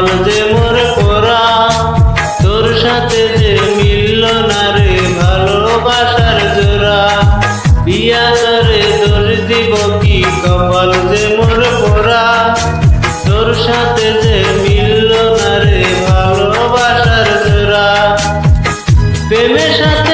কপাল যে মোর পোড়া, তোর সাথে যে মিলল না রে ভালোবাসার জোড়া। বিয়া করে তোর দিব কি কপাল যে মোর পোড়া, তোর সাথে যে মিলল না রে ভালোবাসার জোড়া। প্রেমের সাথে